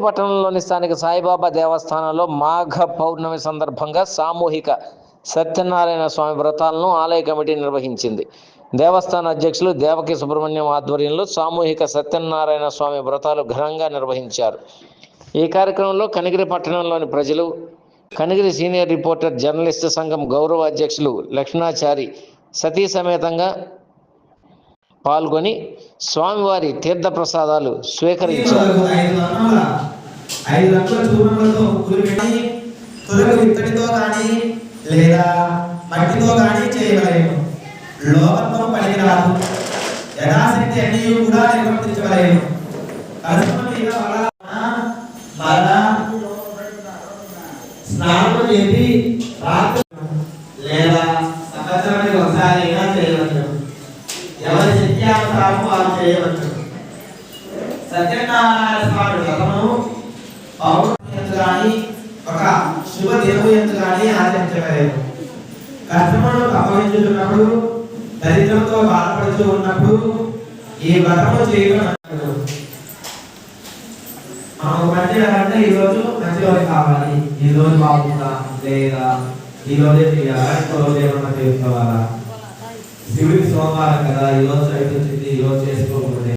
కనిగిరి పట్టణంలోని స్థానిక సాయిబాబా దేవస్థానంలో మాఘ పౌర్ణమి సందర్భంగా సామూహిక సత్యనారాయణ స్వామి వ్రతాలను ఆలయ కమిటీ నిర్వహించింది. దేవస్థాన అధ్యక్షులు దేవకి సుబ్రహ్మణ్యం ఆధ్వర్యంలో సామూహిక సత్యనారాయణ స్వామి వ్రతాలు ఘనంగా నిర్వహించారు. ఈ కార్యక్రమంలో కనిగిరి పట్టణంలోని ప్రజలు కనిగిరి సీనియర్ రిపోర్టర్ జర్నలిస్టు సంఘం గౌరవ అధ్యక్షులు లక్ష్మణాచారి సతీ సమేతంగా పాల్గొని స్వామివారి తీర్థ ప్రసాదాలు స్వీకరించారు. ఐదు ఇత్తడితో కానీ లేదా మట్టితో కానీ చేయవలేము లోకంతో పనికిరాదు యథాశక్తి అన్ని కూడా నిర్వర్తించవలేము మీద స్నానం చేసి రాత్రి లేదా సంవత్సరానికి ఒకసారి అయినా సాగు వారు చేయవచ్చు సత్యనారాయణ స్వామి వ్రతమును పౌర్ణమి గాని ఒక శుభ దినము ఎందు గాని ఆచరించగలరు కష్టములను అపహరించుతున్నప్పుడు దరిద్రంతో బాధపడుతూ ఉన్నప్పుడు ఈ వ్రతము చేయడం మనకు మంచి అంటే ఈ రోజు మంచి రోజు కావాలి? ఈ రోజు బాగుందా? లేదా? ఈ రోజే చేయాలా ఇంకో రోజు ఏమన్నా చేసుకోవాలా శివుడికి సోమవారం కదా ఈరోజు రోజు అయితే వచ్చింది ఈ చేసుకోకూడదు.